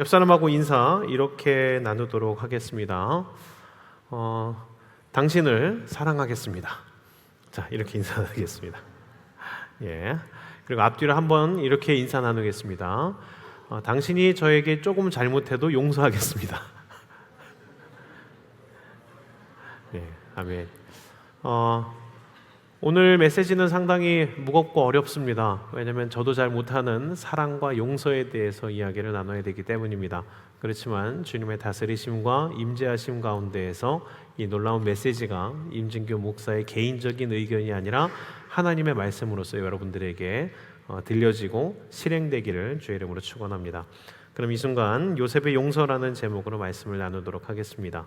옆 사람하고 인사 이렇게 나누도록 하겠습니다. 어, 당신을 사랑하겠습니다. 자, 이렇게 인사 나누겠습니다. 예. 그리고 앞뒤로 한번 이렇게 인사 나누겠습니다. 어, 당신이 저에게 조금 잘못해도 용서하겠습니다. 예, 아멘. 어, 오늘 메시지는 상당히 무겁고 어렵습니다. 왜냐하면 저도 잘 못하는 사랑과 용서에 대해서 이야기를 나눠야 되기 때문입니다. 그렇지만 주님의 다스리심과 임재하심 가운데에서 이 놀라운 메시지가 임진교 목사의 개인적인 의견이 아니라 하나님의 말씀으로서 여러분들에게 어, 들려지고 실행되기를 주의 이름으로 축원합니다. 그럼 이 순간 요셉의 용서라는 제목으로 말씀을 나누도록 하겠습니다.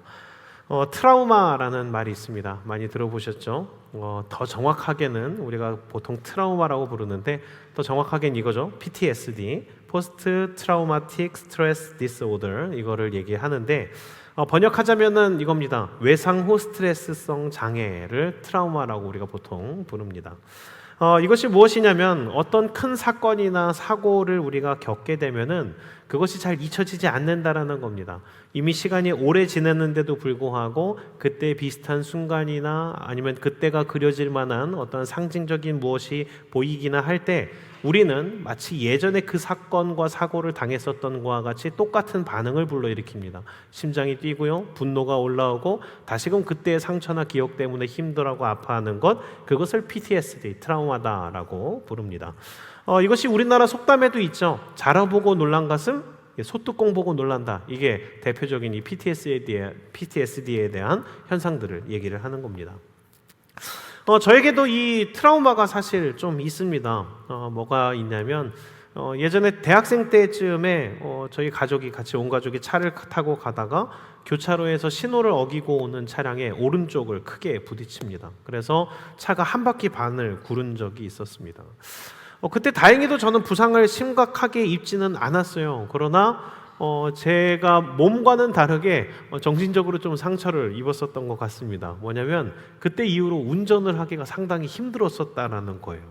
어, 트라우마라는 말이 있습니다. 많이 들어보셨죠? 어, 더 정확하게는 우리가 보통 트라우마라고 부르는데 더 정확하게는 이거죠. PTSD, Post Traumatic Stress Disorder 이거를 얘기하는데 어, 번역하자면은 이겁니다. 외상 후 스트레스성 장애를 트라우마라고 우리가 보통 부릅니다. 어, 이것이 무엇이냐면 어떤 큰 사건이나 사고를 우리가 겪게 되면은 그것이 잘 잊혀지지 않는다라는 겁니다. 이미 시간이 오래 지났는데도 불구하고 그때 비슷한 순간이나 아니면 그때가 그려질 만한 어떤 상징적인 무엇이 보이기나 할 때 우리는 마치 예전에 그 사건과 사고를 당했었던 것과 같이 똑같은 반응을 불러일으킵니다. 심장이 뛰고요, 분노가 올라오고 다시금 그때의 상처나 기억 때문에 힘들어하고 아파하는 것 그것을 PTSD 트라우마다라고 부릅니다. 어, 이것이 우리나라 속담에도 있죠. 자라보고 놀란 가슴 소뚜껑 보고 놀란다. 이게 대표적인 이 PTSD에, PTSD에 대한 현상들을 얘기를 하는 겁니다. 어, 저에게도 이 트라우마가 사실 좀 있습니다. 어, 뭐가 있냐면 어, 예전에 대학생 때쯤에 어, 저희 가족이 같이 온 가족이 차를 타고 가다가 교차로에서 신호를 어기고 오는 차량에 오른쪽을 크게 부딪힙니다. 그래서 차가 한 바퀴 반을 구른 적이 있었습니다. 어, 그때 다행히도 저는 부상을 심각하게 입지는 않았어요. 그러나 어, 제가 몸과는 다르게 어, 정신적으로 좀 상처를 입었었던 것 같습니다. 뭐냐면 그때 이후로 운전을 하기가 상당히 힘들었었다라는 거예요.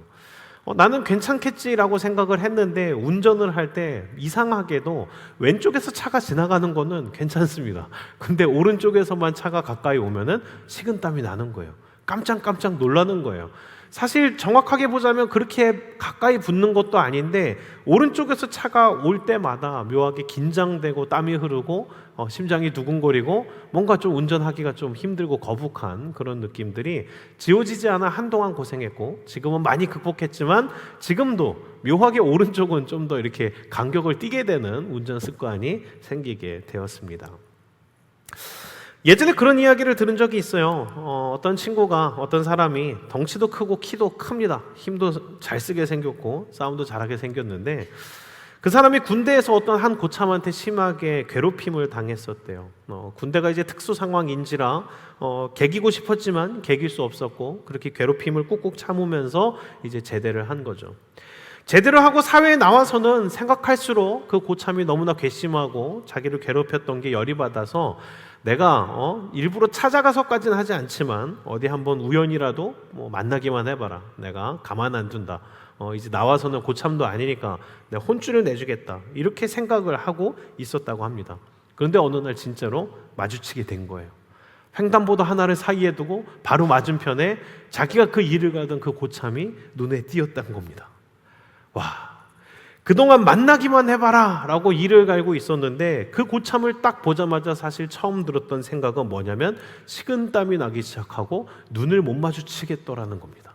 어, 나는 괜찮겠지라고 생각을 했는데 운전을 할 때 이상하게도 왼쪽에서 차가 지나가는 거는 괜찮습니다. 근데 오른쪽에서만 차가 가까이 오면은 식은땀이 나는 거예요. 깜짝깜짝 놀라는 거예요. 사실 정확하게 보자면 그렇게 가까이 붙는 것도 아닌데 오른쪽에서 차가 올 때마다 묘하게 긴장되고 땀이 흐르고 어, 심장이 두근거리고 뭔가 좀 운전하기가 좀 힘들고 거북한 그런 느낌들이 지워지지 않아 한동안 고생했고 지금은 많이 극복했지만 지금도 묘하게 오른쪽은 좀 더 이렇게 간격을 띠게 되는 운전 습관이 생기게 되었습니다. 예전에 그런 이야기를 들은 적이 있어요. 어, 떤 친구가 어떤 사람이 덩치도 크고 키도 큽니다. 힘도 잘 쓰게 생겼고 싸움도 잘하게 생겼는데 그 사람이 군대에서 어떤 한 고참한테 심하게 괴롭힘을 당했었대요. 어, 군대가 이제 특수 상황인지라 어, 개기고 싶었지만 개길 수 없었고 그렇게 괴롭힘을 꾹꾹 참으면서 이제 제대를 한 거죠. 제대로 하고 사회에 나와서는 생각할수록 그 고참이 너무나 괘씸하고 자기를 괴롭혔던 게 열이 받아서 내가 어, 일부러 찾아가서까지는 하지 않지만 어디 한번 우연이라도 뭐 만나기만 해봐라. 내가 가만 안 둔다. 어, 이제 나와서는 고참도 아니니까 내가 혼쭐을 내주겠다. 이렇게 생각을 하고 있었다고 합니다. 그런데 어느 날 진짜로 마주치게 된 거예요. 횡단보도 하나를 사이에 두고 바로 맞은편에 자기가 그 일을 가던 그 고참이 눈에 띄었다는 겁니다. 와, 그동안 만나기만 해봐라 라고 이를 갈고 있었는데 그 고참을 딱 보자마자 사실 처음 들었던 생각은 뭐냐면 식은땀이 나기 시작하고 눈을 못 마주치겠더라는 겁니다.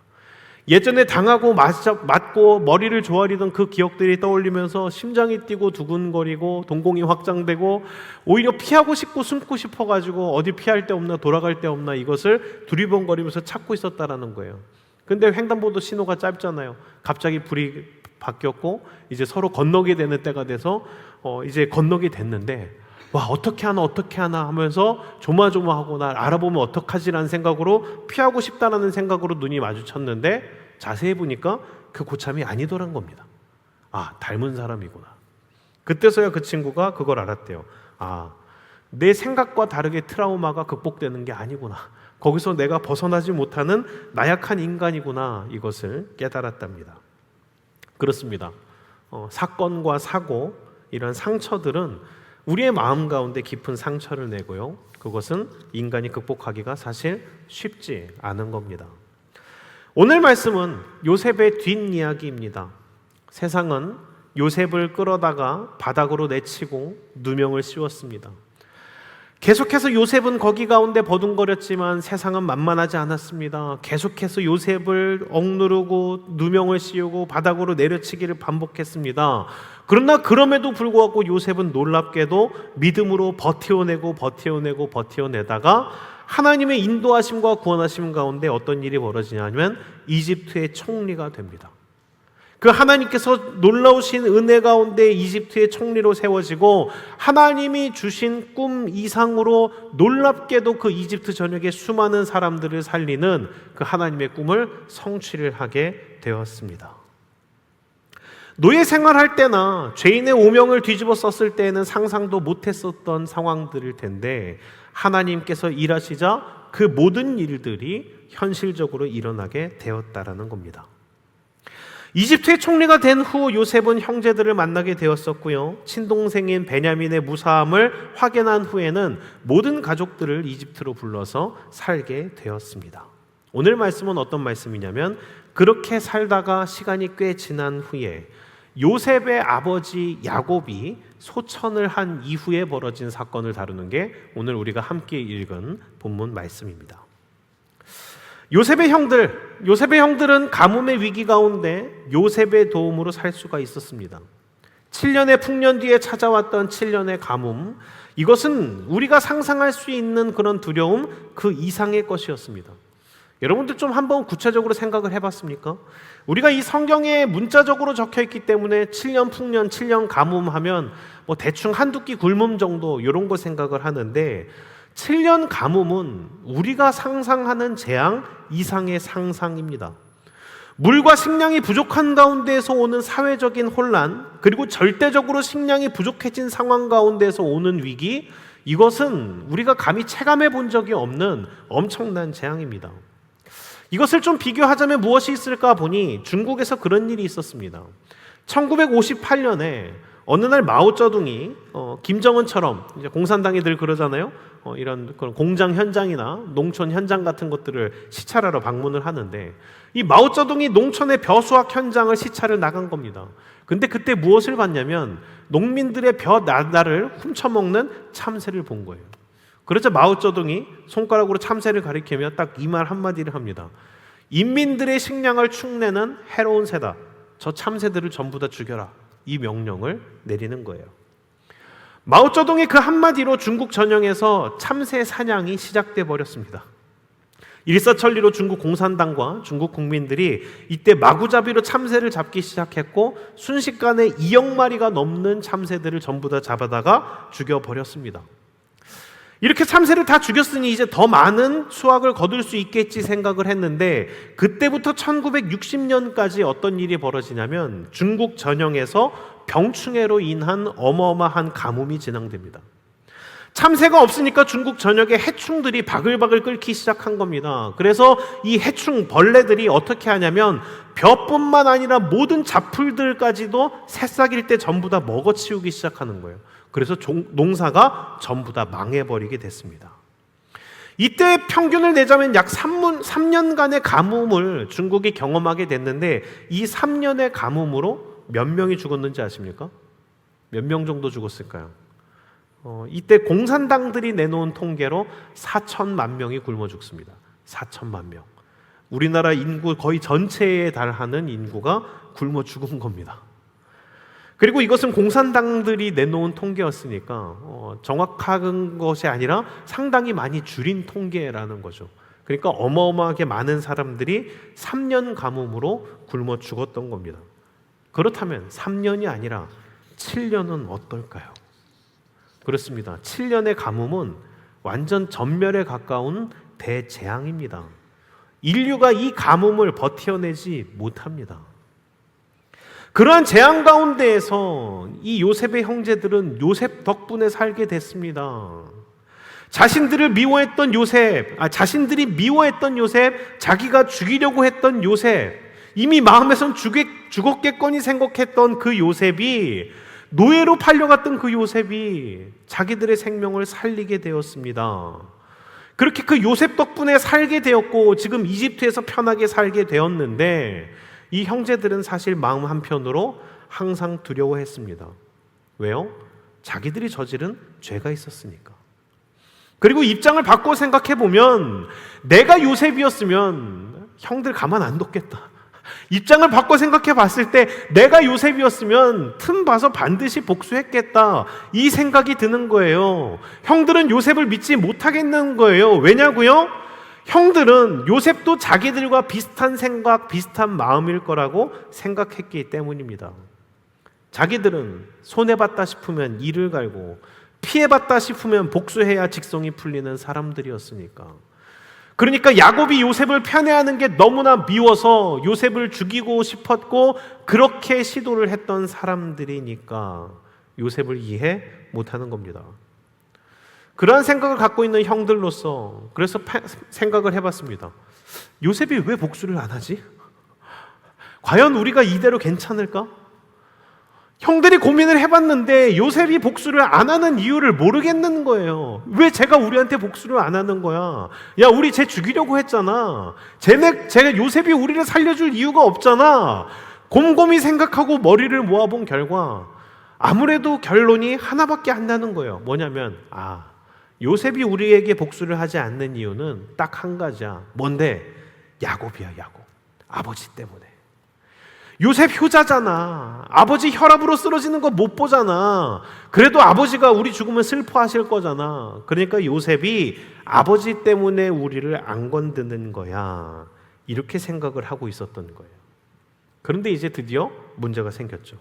예전에 당하고 맞고 머리를 조아리던 그 기억들이 떠올리면서 심장이 뛰고 두근거리고 동공이 확장되고 오히려 피하고 싶고 숨고 싶어가지고 어디 피할 데 없나 돌아갈 데 없나 이것을 두리번거리면서 찾고 있었다라는 거예요. 근데 횡단보도 신호가 짧잖아요. 갑자기 불이 바뀌었고 이제 서로 건너게 되는 때가 돼서 어 이제 건너게 됐는데 와 어떻게 하나 어떻게 하나 하면서 조마조마하고 날 알아보면 어떡하지라는 생각으로 피하고 싶다라는 생각으로 눈이 마주쳤는데 자세히 보니까 그 고참이 아니더란 겁니다. 아 닮은 사람이구나. 그때서야 그 친구가 그걸 알았대요. 아 내 생각과 다르게 트라우마가 극복되는 게 아니구나. 거기서 내가 벗어나지 못하는 나약한 인간이구나 이것을 깨달았답니다. 그렇습니다. 어, 사건과 사고 이런 상처들은 우리의 마음 가운데 깊은 상처를 내고요. 그것은 인간이 극복하기가 사실 쉽지 않은 겁니다. 오늘 말씀은 요셉의 뒷이야기입니다. 세상은 요셉을 끌어다가 바닥으로 내치고 누명을 씌웠습니다. 계속해서 요셉은 거기 가운데 버둥거렸지만 세상은 만만하지 않았습니다. 계속해서 요셉을 억누르고 누명을 씌우고 바닥으로 내려치기를 반복했습니다. 그러나 그럼에도 불구하고 요셉은 놀랍게도 믿음으로 버텨내고 버텨내고 버텨내다가 하나님의 인도하심과 구원하심 가운데 어떤 일이 벌어지냐면 이집트의 총리가 됩니다. 그 하나님께서 놀라우신 은혜 가운데 이집트의 총리로 세워지고 하나님이 주신 꿈 이상으로 놀랍게도 그 이집트 전역의 수많은 사람들을 살리는 그 하나님의 꿈을 성취를 하게 되었습니다. 노예 생활할 때나 죄인의 오명을 뒤집어 썼을 때에는 상상도 못했었던 상황들일 텐데 하나님께서 일하시자 그 모든 일들이 현실적으로 일어나게 되었다라는 겁니다. 이집트의 총리가 된 후 요셉은 형제들을 만나게 되었었고요. 친동생인 베냐민의 무사함을 확인한 후에는 모든 가족들을 이집트로 불러서 살게 되었습니다. 오늘 말씀은 어떤 말씀이냐면 그렇게 살다가 시간이 꽤 지난 후에 요셉의 아버지 야곱이 소천을 한 이후에 벌어진 사건을 다루는 게 오늘 우리가 함께 읽은 본문 말씀입니다. 요셉의 형들, 요셉의 형들은 가뭄의 위기 가운데 요셉의 도움으로 살 수가 있었습니다. 7년의 풍년 뒤에 찾아왔던 7년의 가뭄, 이것은 우리가 상상할 수 있는 그런 두려움 그 이상의 것이었습니다. 여러분들 좀 한번 구체적으로 생각을 해봤습니까? 우리가 이 성경에 문자적으로 적혀 있기 때문에 7년 풍년, 7년 가뭄 하면 뭐 대충 한두 끼 굶음 정도 이런 거 생각을 하는데 7년 가뭄은 우리가 상상하는 재앙 이상의 상상입니다. 물과 식량이 부족한 가운데에서 오는 사회적인 혼란, 그리고 절대적으로 식량이 부족해진 상황 가운데서 오는 위기, 이것은 우리가 감히 체감해 본 적이 없는 엄청난 재앙입니다. 이것을 좀 비교하자면 무엇이 있을까 보니 중국에서 그런 일이 있었습니다. 1958년에 어느 날 마오쩌둥이 어, 김정은처럼 공산당이 늘 그러잖아요. 어, 이런 그런 공장 현장이나 농촌 현장 같은 것들을 시찰하러 방문을 하는데 이 마오쩌둥이 농촌의 벼수학 현장을 시찰을 나간 겁니다. 근데 그때 무엇을 봤냐면 농민들의 벼 나다를 훔쳐먹는 참새를 본 거예요. 그러자 마오쩌둥이 손가락으로 참새를 가리키며 딱 이 말 한마디를 합니다. 인민들의 식량을 축내는 해로운 새다. 저 참새들을 전부 다 죽여라. 이 명령을 내리는 거예요. 마오쩌둥의 그 한마디로 중국 전역에서 참새 사냥이 시작돼 버렸습니다. 일사천리로 중국 공산당과 중국 국민들이 이때 마구잡이로 참새를 잡기 시작했고 순식간에 2억 마리가 넘는 참새들을 전부 다 잡아다가 죽여버렸습니다. 이렇게 참새를 다 죽였으니 이제 더 많은 수확을 거둘 수 있겠지 생각을 했는데 그때부터 1960년까지 어떤 일이 벌어지냐면 중국 전역에서 병충해로 인한 어마어마한 가뭄이 진행됩니다. 참새가 없으니까 중국 전역에 해충들이 바글바글 끓기 시작한 겁니다. 그래서 이 해충 벌레들이 어떻게 하냐면 벼뿐만 아니라 모든 잡풀들까지도 새싹일 때 전부 다 먹어치우기 시작하는 거예요. 그래서 농사가 전부 다 망해버리게 됐습니다. 이때 평균을 내자면 약 3년, 3년간의 가뭄을 중국이 경험하게 됐는데 이 3년의 가뭄으로 몇 명이 죽었는지 아십니까? 몇 명 정도 죽었을까요? 어, 이때 공산당들이 내놓은 통계로 4천만 명이 굶어 죽습니다. 4천만 명. 우리나라 인구 거의 전체에 달하는 인구가 굶어 죽은 겁니다. 그리고 이것은 공산당들이 내놓은 통계였으니까 어, 정확한 것이 아니라 상당히 많이 줄인 통계라는 거죠. 그러니까 어마어마하게 많은 사람들이 3년 가뭄으로 굶어 죽었던 겁니다. 그렇다면 3년이 아니라 7년은 어떨까요? 그렇습니다. 7년의 가뭄은 완전 전멸에 가까운 대재앙입니다. 인류가 이 가뭄을 버텨내지 못합니다. 그러한 재앙 가운데에서 이 요셉의 형제들은 요셉 덕분에 살게 됐습니다. 자신들을 미워했던 요셉, 아, 자신들이 미워했던 요셉, 자기가 죽이려고 했던 요셉, 이미 마음에선 죽겠, 죽었겠거니 생각했던 그 요셉이 노예로 팔려갔던 그 요셉이 자기들의 생명을 살리게 되었습니다. 그렇게 그 요셉 덕분에 살게 되었고 지금 이집트에서 편하게 살게 되었는데 이 형제들은 사실 마음 한편으로 항상 두려워했습니다. 왜요? 자기들이 저지른 죄가 있었으니까. 그리고 입장을 바꿔 생각해 보면 내가 요셉이었으면 형들 가만 안 뒀겠다. 입장을 바꿔 생각해 봤을 때 내가 요셉이었으면 틈 봐서 반드시 복수했겠다. 이 생각이 드는 거예요. 형들은 요셉을 믿지 못하겠는 거예요. 왜냐고요? 형들은 요셉도 자기들과 비슷한 생각, 비슷한 마음일 거라고 생각했기 때문입니다. 자기들은 손해봤다 싶으면 이를 갈고 피해봤다 싶으면 복수해야 직성이 풀리는 사람들이었으니까. 그러니까 야곱이 요셉을 편애하는 게 너무나 미워서 요셉을 죽이고 싶었고 그렇게 시도를 했던 사람들이니까 요셉을 이해 못하는 겁니다. 그러한 생각을 갖고 있는 형들로서 그래서 파- 생각을 해봤습니다. 요셉이 왜 복수를 안 하지? 과연 우리가 이대로 괜찮을까? 형들이 고민을 해봤는데 요셉이 복수를 안 하는 이유를 모르겠는 거예요. 왜 제가 우리한테 복수를 안 하는 거야? 야, 우리 쟤 죽이려고 했잖아. 쟤네, 쟤 요셉이 우리를 살려줄 이유가 없잖아. 곰곰이 생각하고 머리를 모아본 결과 아무래도 결론이 하나밖에 안 나는 거예요. 뭐냐면, 아, 요셉이 우리에게 복수를 하지 않는 이유는 딱 한 가지야. 뭔데? 야곱이야, 야곱. 아버지 때문에. 요셉 효자잖아. 아버지 혈압으로 쓰러지는 거 못 보잖아. 그래도 아버지가 우리 죽으면 슬퍼하실 거잖아. 그러니까 요셉이 아버지 때문에 우리를 안 건드는 거야. 이렇게 생각을 하고 있었던 거예요. 그런데 이제 드디어 문제가 생겼죠.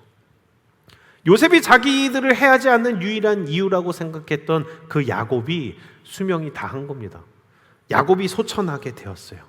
요셉이 자기들을 해하지 않는 유일한 이유라고 생각했던 그 야곱이 수명이 다한 겁니다. 야곱이 소천하게 되었어요.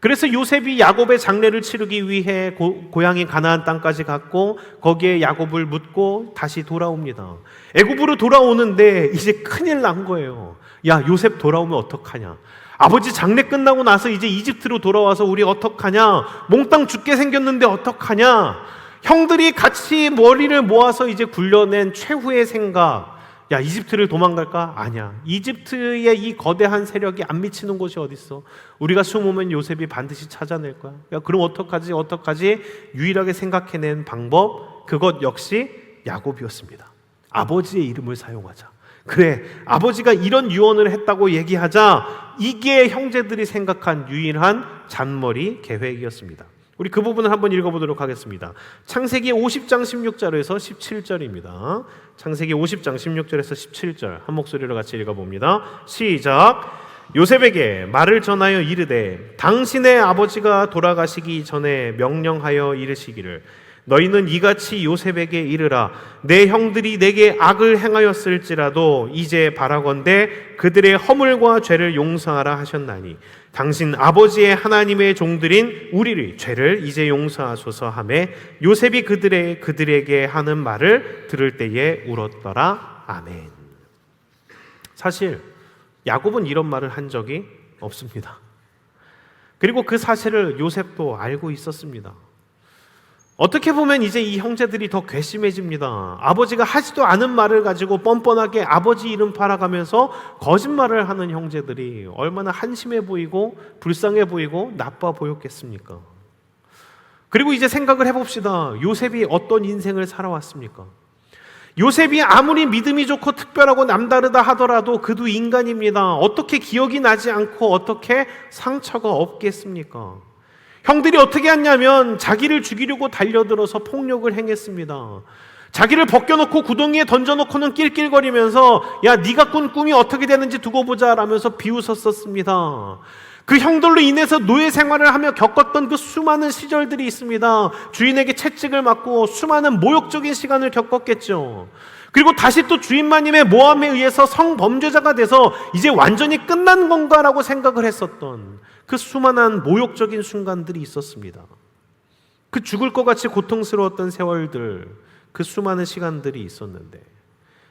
그래서 요셉이 야곱의 장례를 치르기 위해 고, 고향인 가나안 땅까지 갔고 거기에 야곱을 묻고 다시 돌아옵니다. 애굽으로 돌아오는데 이제 큰일 난 거예요. 야 요셉 돌아오면 어떡하냐? 아버지 장례 끝나고 나서 이제 이집트로 돌아와서 우리 어떡하냐? 몽땅 죽게 생겼는데 어떡하냐? 형들이 같이 머리를 모아서 이제 굴려낸 최후의 생각. 야, 이집트를 도망갈까? 아니야. 이집트의 이 거대한 세력이 안 미치는 곳이 어딨어? 우리가 숨으면 요셉이 반드시 찾아낼 거야. 야, 그럼 어떡하지? 어떡하지? 유일하게 생각해낸 방법, 그것 역시 야곱이었습니다. 아버지의 이름을 사용하자. 그래, 아버지가 이런 유언을 했다고 얘기하자, 이게 형제들이 생각한 유일한 잔머리 계획이었습니다. 우리 그 부분을 한번 읽어보도록 하겠습니다. 창세기 50장 16절에서 17절입니다. 창세기 50장 16절에서 17절 한 목소리로 같이 읽어봅니다. 시작. 요셉에게 말을 전하여 이르되 당신의 아버지가 돌아가시기 전에 명령하여 이르시기를 너희는 이같이 요셉에게 이르라 내 형들이 내게 악을 행하였을지라도 이제 바라건대 그들의 허물과 죄를 용서하라 하셨나니 당신 아버지의 하나님의 종들인 우리를 죄를 이제 용서하소서 하매 요셉이 그들의 그들에게 하는 말을 들을 때에 울었더라 아멘. 사실 야곱은 이런 말을 한 적이 없습니다. 그리고 그 사실을 요셉도 알고 있었습니다. 어떻게 보면 이제 이 형제들이 더 괘씸해집니다. 아버지가 하지도 않은 말을 가지고 뻔뻔하게 아버지 이름 팔아가면서 거짓말을 하는 형제들이 얼마나 한심해 보이고 불쌍해 보이고 나빠 보였겠습니까? 그리고 이제 생각을 해봅시다. 요셉이 어떤 인생을 살아왔습니까? 요셉이 아무리 믿음이 좋고 특별하고 남다르다 하더라도 그도 인간입니다. 어떻게 기억이 나지 않고 어떻게 상처가 없겠습니까? 형들이 어떻게 했냐면 자기를 죽이려고 달려들어서 폭력을 행했습니다. 자기를 벗겨놓고 구덩이에 던져놓고는 낄낄거리면서 야 네가 꾼 꿈이 어떻게 되는지 두고 보자 라면서 비웃었었습니다. 그 형들로 인해서 노예 생활을 하며 겪었던 그 수많은 시절들이 있습니다. 주인에게 채찍을 맞고 수많은 모욕적인 시간을 겪었겠죠. 그리고 다시 또 주인마님의 모함에 의해서 성범죄자가 돼서 이제 완전히 끝난 건가라고 생각을 했었던 그 수많은 모욕적인 순간들이 있었습니다. 그 죽을 것 같이 고통스러웠던 세월들, 그 수많은 시간들이 있었는데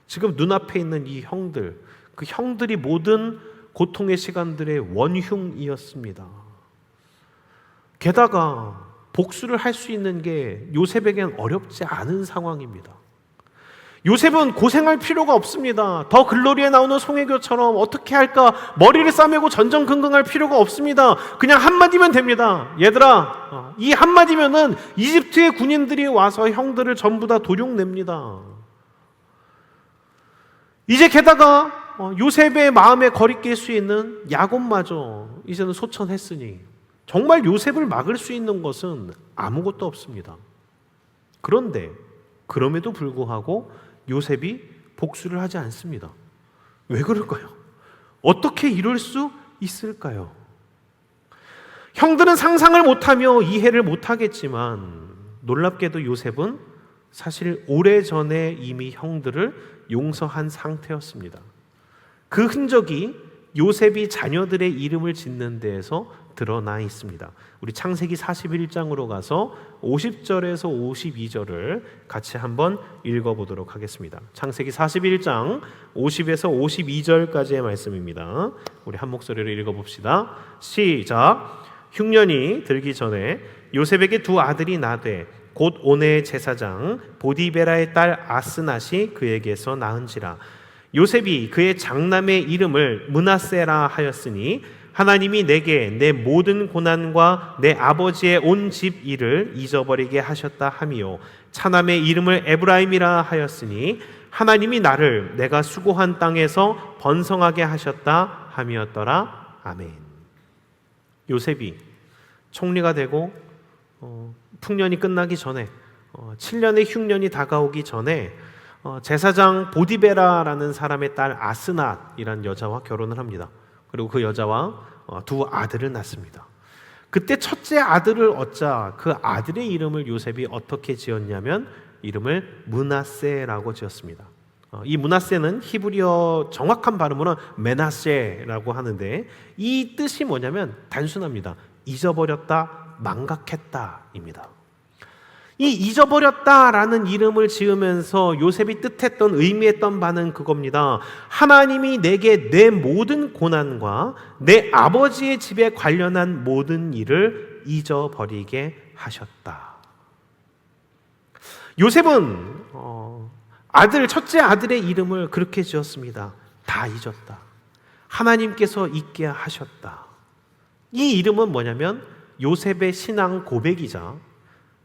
지금 눈앞에 있는 이 형들, 그 형들이 모든 고통의 시간들의 원흉이었습니다. 게다가 복수를 할 수 있는 게 요셉에겐 어렵지 않은 상황입니다. 요셉은 고생할 필요가 없습니다. 더 글로리에 나오는 송혜교처럼 어떻게 할까 머리를 싸매고 전전긍긍할 필요가 없습니다. 그냥 한마디면 됩니다. 얘들아, 어, 이 한마디면은 이집트의 군인들이 와서 형들을 전부 다 도륙냅니다. 이제 게다가 어, 요셉의 마음에 거리 낄 수 있는 야곱마저 이제는 소천했으니 정말 요셉을 막을 수 있는 것은 아무것도 없습니다. 그런데 그럼에도 불구하고 요셉이 복수를 하지 않습니다. 왜 그럴까요? 어떻게 이럴 수 있을까요? 형들은 상상을 못하며 이해를 못하겠지만 놀랍게도 요셉은 사실 오래 전에 이미 형들을 용서한 상태였습니다. 그 흔적이 요셉이 자녀들의 이름을 짓는 데에서 드러나 있습니다. 우리 창세기 41장으로 가서 50절에서 52절을 같이 한번 읽어 보도록 하겠습니다. 창세기 41장 50에서 52절까지의 말씀입니다. 우리 한 목소리로 읽어 봅시다. 시작. 흉년이 들기 전에 요셉에게 두 아들이 나되 곧 오네의 제사장 보디베라의 딸 아스낫이 그에게서 낳은지라 요셉이 그의 장남의 이름을 문하세라 하였으니 하나님이 내게 내 모든 고난과 내 아버지의 온 집 일을 잊어버리게 하셨다 하미요 차남의 이름을 에브라임이라 하였으니 하나님이 나를 내가 수고한 땅에서 번성하게 하셨다 함이었더라 아멘. 요셉이 총리가 되고 어, 풍년이 끝나기 전에 어, 7년의 흉년이 다가오기 전에 어, 제사장 보디베라라는 사람의 딸 아스낫이란 여자와 결혼을 합니다. 그리고 그 여자와 어, 두 아들을 낳습니다. 그때 첫째 아들을 얻자 그 아들의 이름을 요셉이 어떻게 지었냐면 이름을 문하세라고 지었습니다. 어, 이 문하세는 히브리어 정확한 발음으로는 메나세라고 하는데 이 뜻이 뭐냐면 단순합니다. 잊어버렸다, 망각했다입니다. 이 잊어버렸다라는 이름을 지으면서 요셉이 뜻했던 의미했던 바는 그겁니다. 하나님이 내게 내 모든 고난과 내 아버지의 집에 관련한 모든 일을 잊어버리게 하셨다. 요셉은 어, 아들 첫째 아들의 이름을 그렇게 지었습니다. 다 잊었다. 하나님께서 잊게 하셨다. 이 이름은 뭐냐면 요셉의 신앙 고백이자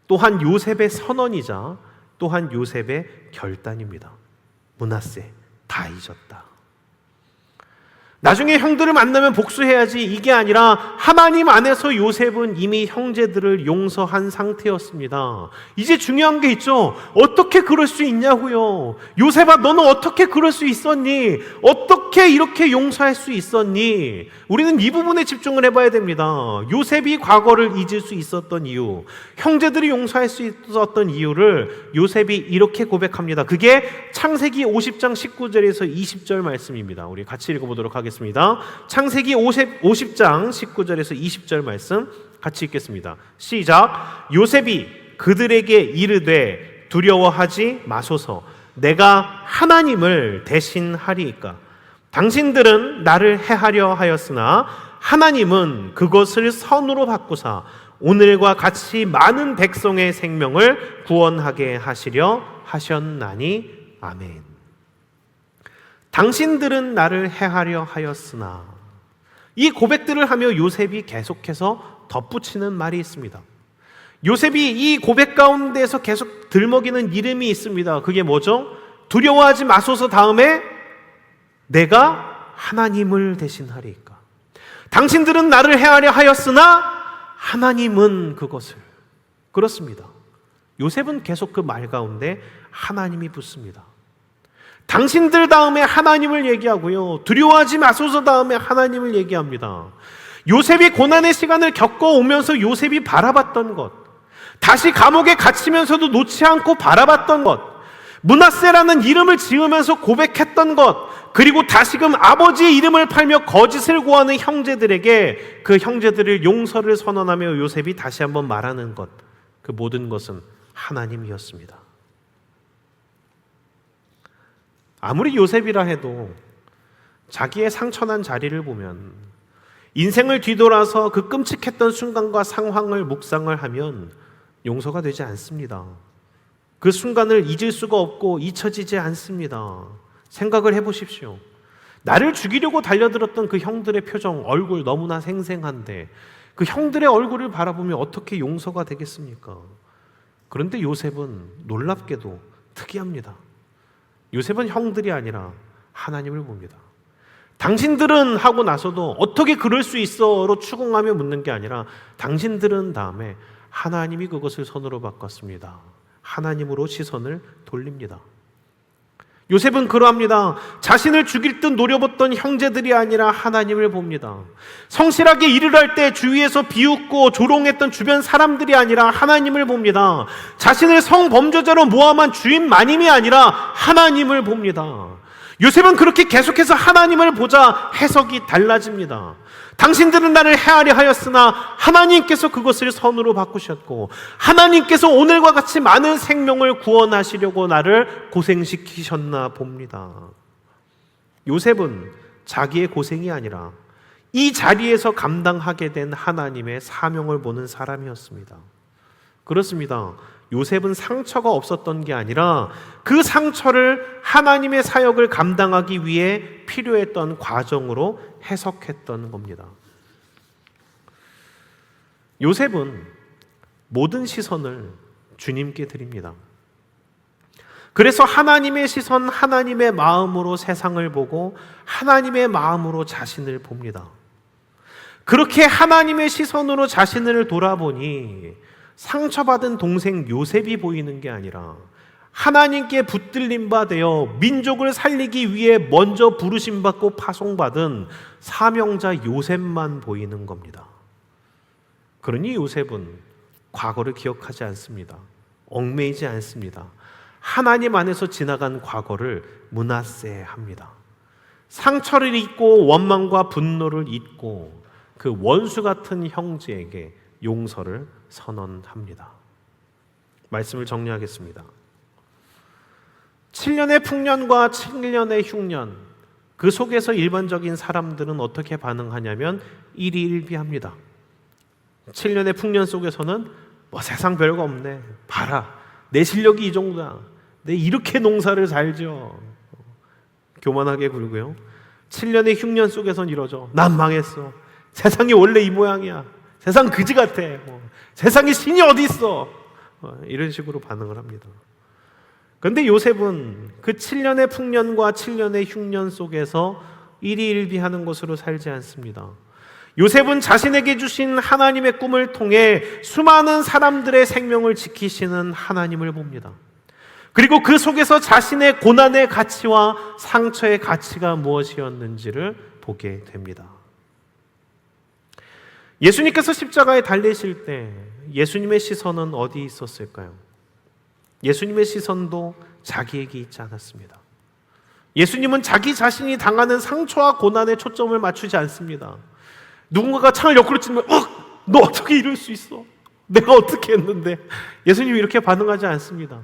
또한 요셉의 선언이자 또한 요셉의 결단입니다. 문하세 다 잊었다. 나중에 형들을 만나면 복수해야지 이게 아니라 하나님 안에서 요셉은 이미 형제들을 용서한 상태였습니다. 이제 중요한 게 있죠. 어떻게 그럴 수 있냐고요. 요셉아 너는 어떻게 그럴 수 있었니? 어떻게 이렇게 용서할 수 있었니? 우리는 이 부분에 집중을 해봐야 됩니다. 요셉이 과거를 잊을 수 있었던 이유, 형제들이 용서할 수 있었던 이유를 요셉이 이렇게 고백합니다. 그게 창세기 50장 19절에서 20절 말씀입니다. 우리 같이 읽어보도록 하겠습니다. 창세기 50, 50장 19절에서 20절 말씀 같이 읽겠습니다. 시작. 요셉이 그들에게 이르되 두려워하지 마소서. 내가 하나님을 대신하리이까. 당신들은 나를 해하려 하였으나 하나님은 그것을 선으로 바꾸사 오늘과 같이 많은 백성의 생명을 구원하게 하시려 하셨나니 아멘. 당신들은 나를 해하려 하였으나 이 고백들을 하며 요셉이 계속해서 덧붙이는 말이 있습니다. 요셉이 이 고백 가운데서 계속 들먹이는 이름이 있습니다. 그게 뭐죠? 두려워하지 마소서 다음에 내가 하나님을 대신하리까. 당신들은 나를 해하려 하였으나 하나님은 그것을 그렇습니다. 요셉은 계속 그 말 가운데 하나님이 붙습니다. 당신들 다음에 하나님을 얘기하고요. 두려워하지 마소서 다음에 하나님을 얘기합니다. 요셉이 고난의 시간을 겪어오면서 요셉이 바라봤던 것, 다시 감옥에 갇히면서도 놓지 않고 바라봤던 것, 문하세라는 이름을 지으면서 고백했던 것, 그리고 다시금 아버지의 이름을 팔며 거짓을 구하는 형제들에게 그 형제들을 용서를 선언하며 요셉이 다시 한번 말하는 것, 그 모든 것은 하나님이었습니다. 아무리 요셉이라 해도 자기의 상처난 자리를 보면 인생을 뒤돌아서 그 끔찍했던 순간과 상황을 묵상을 하면 용서가 되지 않습니다. 그 순간을 잊을 수가 없고 잊혀지지 않습니다. 생각을 해보십시오. 나를 죽이려고 달려들었던 그 형들의 표정, 얼굴 너무나 생생한데 그 형들의 얼굴을 바라보며 어떻게 용서가 되겠습니까? 그런데 요셉은 놀랍게도 특이합니다. 요셉은 형들이 아니라 하나님을 봅니다. 당신들은 하고 나서도 어떻게 그럴 수 있어로 추궁하며 묻는 게 아니라 당신들은 다음에 하나님이 그것을 선으로 바꿨습니다. 하나님으로 시선을 돌립니다. 요셉은 그러합니다. 자신을 죽일 듯 노려봤던 형제들이 아니라 하나님을 봅니다. 성실하게 일을 할 때 주위에서 비웃고 조롱했던 주변 사람들이 아니라 하나님을 봅니다. 자신을 성범죄자로 모함한 주인 마님이 아니라 하나님을 봅니다. 요셉은 그렇게 계속해서 하나님을 보자 해석이 달라집니다. 당신들은 나를 해하려 하였으나 하나님께서 그것을 선으로 바꾸셨고 하나님께서 오늘과 같이 많은 생명을 구원하시려고 나를 고생시키셨나 봅니다. 요셉은 자기의 고생이 아니라 이 자리에서 감당하게 된 하나님의 사명을 보는 사람이었습니다. 그렇습니다. 요셉은 상처가 없었던 게 아니라 그 상처를 하나님의 사역을 감당하기 위해 필요했던 과정으로 해석했던 겁니다. 요셉은 모든 시선을 주님께 드립니다. 그래서 하나님의 시선, 하나님의 마음으로 세상을 보고 하나님의 마음으로 자신을 봅니다. 그렇게 하나님의 시선으로 자신을 돌아보니 상처받은 동생 요셉이 보이는 게 아니라 하나님께 붙들림 바 되어 민족을 살리기 위해 먼저 부르심 받고 파송받은 사명자 요셉만 보이는 겁니다. 그러니 요셉은 과거를 기억하지 않습니다. 얽매이지 않습니다. 하나님 안에서 지나간 과거를 문하세 합니다. 상처를 잊고 원망과 분노를 잊고 그 원수 같은 형제에게 용서를 선언합니다. 말씀을 정리하겠습니다. 7년의 풍년과 7년의 흉년, 그 속에서 일반적인 사람들은 어떻게 반응하냐면 일희일비합니다. 7년의 풍년 속에서는 뭐 세상 별거 없네. 봐라. 내 실력이 이 정도야. 내 이렇게 농사를 잘 지어. 교만하게 굴고요. 7년의 흉년 속에선 이러죠. 난 망했어. 세상이 원래 이 모양이야. 세상 그지 같아. 뭐. 세상에 신이 어디 있어? 어, 이런 식으로 반응을 합니다. 그런데 요셉은 그 7년의 풍년과 7년의 흉년 속에서 일희일비하는 것으로 살지 않습니다. 요셉은 자신에게 주신 하나님의 꿈을 통해 수많은 사람들의 생명을 지키시는 하나님을 봅니다. 그리고 그 속에서 자신의 고난의 가치와 상처의 가치가 무엇이었는지를 보게 됩니다. 예수님께서 십자가에 달리실 때 예수님의 시선은 어디 있었을까요? 예수님의 시선도 자기에게 있지 않았습니다. 예수님은 자기 자신이 당하는 상처와 고난에 초점을 맞추지 않습니다. 누군가가 창을 옆으로 치면, 어, 너 어떻게 이럴 수 있어? 내가 어떻게 했는데? 예수님이 이렇게 반응하지 않습니다.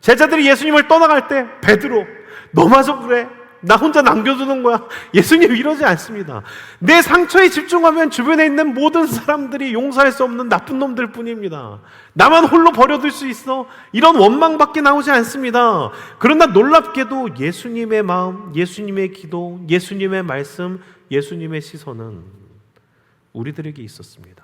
제자들이 예수님을 떠나갈 때, 베드로, 너마저 그래. 나 혼자 남겨두는 거야. 예수님 이러지 않습니다. 내 상처에 집중하면 주변에 있는 모든 사람들이 용서할 수 없는 나쁜 놈들 뿐입니다. 나만 홀로 버려둘 수 있어? 이런 원망밖에 나오지 않습니다. 그러나 놀랍게도 예수님의 마음, 예수님의 기도, 예수님의 말씀, 예수님의 시선은 우리들에게 있었습니다.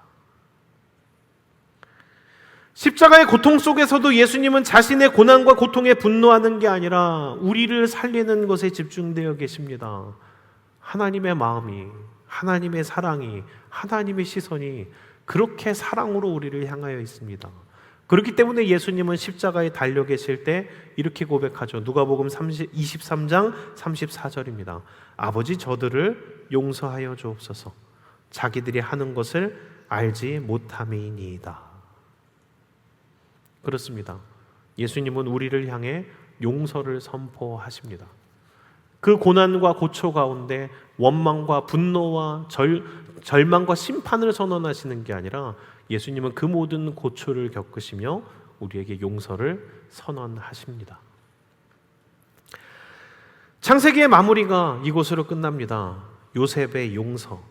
십자가의 고통 속에서도 예수님은 자신의 고난과 고통에 분노하는 게 아니라 우리를 살리는 것에 집중되어 계십니다. 하나님의 마음이, 하나님의 사랑이, 하나님의 시선이 그렇게 사랑으로 우리를 향하여 있습니다. 그렇기 때문에 예수님은 십자가에 달려 계실 때 이렇게 고백하죠. 누가복음 30, 23장 34절입니다. 아버지 저들을 용서하여 주옵소서. 자기들이 하는 것을 알지 못함이니이다. 그렇습니다. 예수님은 우리를 향해 용서를 선포하십니다. 그 고난과 고초 가운데 원망과 분노와 절, 절망과 심판을 선언하시는 게 아니라 예수님은 그 모든 고초를 겪으시며 우리에게 용서를 선언하십니다. 창세기의 마무리가 이곳으로 끝납니다. 요셉의 용서.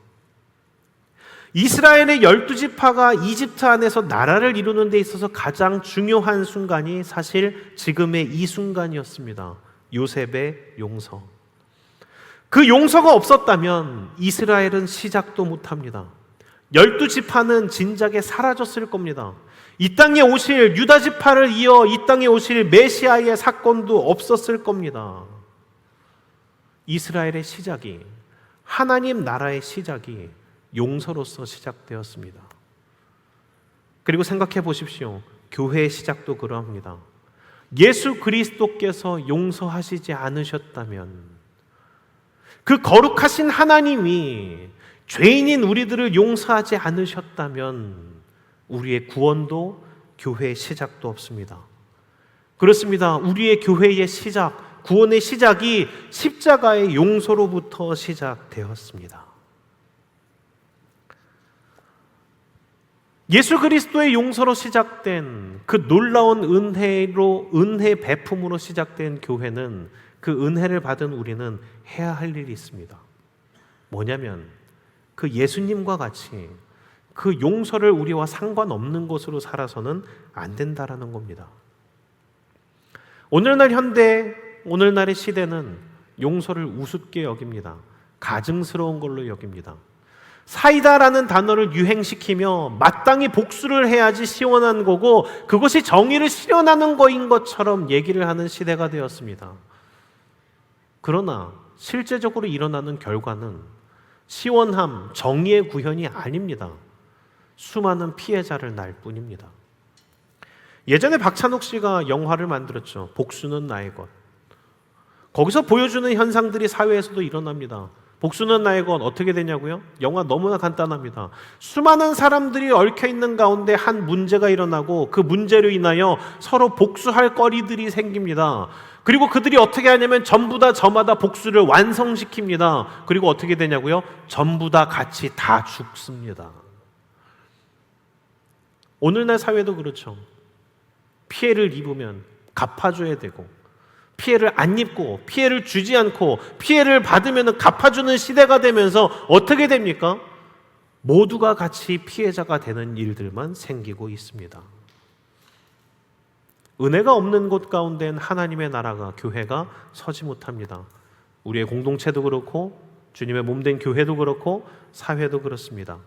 이스라엘의 열두 지파가 이집트 안에서 나라를 이루는 데 있어서 가장 중요한 순간이 사실 지금의 이 순간이었습니다. 요셉의 용서. 그 용서가 없었다면 이스라엘은 시작도 못합니다. 열두 지파는 진작에 사라졌을 겁니다. 이 땅에 오실 유다 지파를 이어 이 땅에 오실 메시아의 사건도 없었을 겁니다. 이스라엘의 시작이 하나님 나라의 시작이 용서로서 시작되었습니다. 그리고 생각해 보십시오. 교회의 시작도 그러합니다. 예수 그리스도께서 용서하시지 않으셨다면 그 거룩하신 하나님이 죄인인 우리들을 용서하지 않으셨다면 우리의 구원도 교회의 시작도 없습니다. 그렇습니다. 우리의 교회의 시작, 구원의 시작이 십자가의 용서로부터 시작되었습니다. 예수 그리스도의 용서로 시작된 그 놀라운 은혜로 은혜 배품으로 시작된 교회는 그 은혜를 받은 우리는 해야 할 일이 있습니다. 뭐냐면 그 예수님과 같이 그 용서를 우리와 상관없는 것으로 살아서는 안 된다라는 겁니다. 오늘날 현대 오늘날의 시대는 용서를 우습게 여깁니다. 가증스러운 걸로 여깁니다. 사이다라는 단어를 유행시키며 마땅히 복수를 해야지 시원한 거고 그것이 정의를 실현하는 거인 것처럼 얘기를 하는 시대가 되었습니다. 그러나 실제적으로 일어나는 결과는 시원함, 정의의 구현이 아닙니다. 수많은 피해자를 날 뿐입니다. 예전에 박찬욱 씨가 영화를 만들었죠. 복수는 나의 것. 거기서 보여주는 현상들이 사회에서도 일어납니다. 복수는 나의 것 어떻게 되냐고요? 영화 너무나 간단합니다. 수많은 사람들이 얽혀 있는 가운데 한 문제가 일어나고 그 문제로 인하여 서로 복수할 거리들이 생깁니다. 그리고 그들이 어떻게 하냐면 전부 다 저마다 복수를 완성시킵니다. 그리고 어떻게 되냐고요? 전부 다 같이 다 죽습니다. 오늘날 사회도 그렇죠. 피해를 입으면 갚아줘야 되고, 피해를 안 입고, 피해를 주지 않고, 피해를 받으면 갚아주는 시대가 되면서 어떻게 됩니까? 모두가 같이 피해자가 되는 일들만 생기고 있습니다. 은혜가 없는 곳 가운데는 하나님의 나라가, 교회가 서지 못합니다. 우리의 공동체도 그렇고, 주님의 몸된 교회도 그렇고, 사회도 그렇습니다.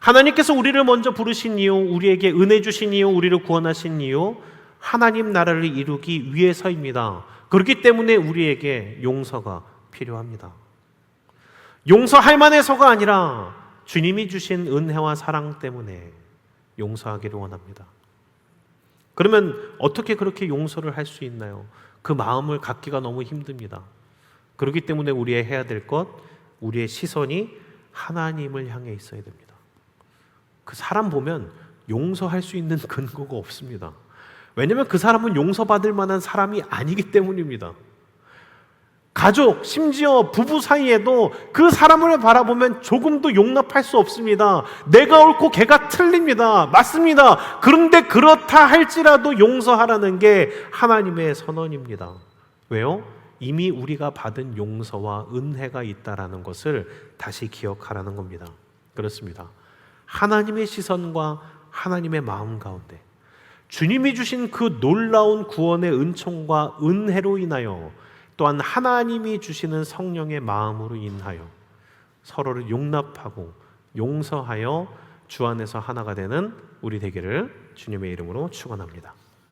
하나님께서 우리를 먼저 부르신 이유, 우리에게 은혜 주신 이유, 우리를 구원하신 이유, 하나님 나라를 이루기 위해서입니다. 그렇기 때문에 우리에게 용서가 필요합니다. 용서할 만해서가 아니라 주님이 주신 은혜와 사랑 때문에 용서하기를 원합니다. 그러면 어떻게 그렇게 용서를 할 수 있나요? 그 마음을 갖기가 너무 힘듭니다. 그렇기 때문에 우리의 해야 될 것, 우리의 시선이 하나님을 향해 있어야 됩니다. 그 사람 보면 용서할 수 있는 근거가 없습니다. 왜냐하면 그 사람은 용서받을 만한 사람이 아니기 때문입니다. 가족, 심지어 부부 사이에도 그 사람을 바라보면 조금도 용납할 수 없습니다. 내가 옳고 걔가 틀립니다. 맞습니다. 그런데 그렇다 할지라도 용서하라는 게 하나님의 선언입니다. 왜요? 이미 우리가 받은 용서와 은혜가 있다라는 것을 다시 기억하라는 겁니다. 그렇습니다. 하나님의 시선과 하나님의 마음 가운데 주님이 주신 그 놀라운 구원의 은총과 은혜로 인하여 또한 하나님이 주시는 성령의 마음으로 인하여 서로를 용납하고 용서하여 주 안에서 하나가 되는 우리 되기를 주님의 이름으로 축원합니다.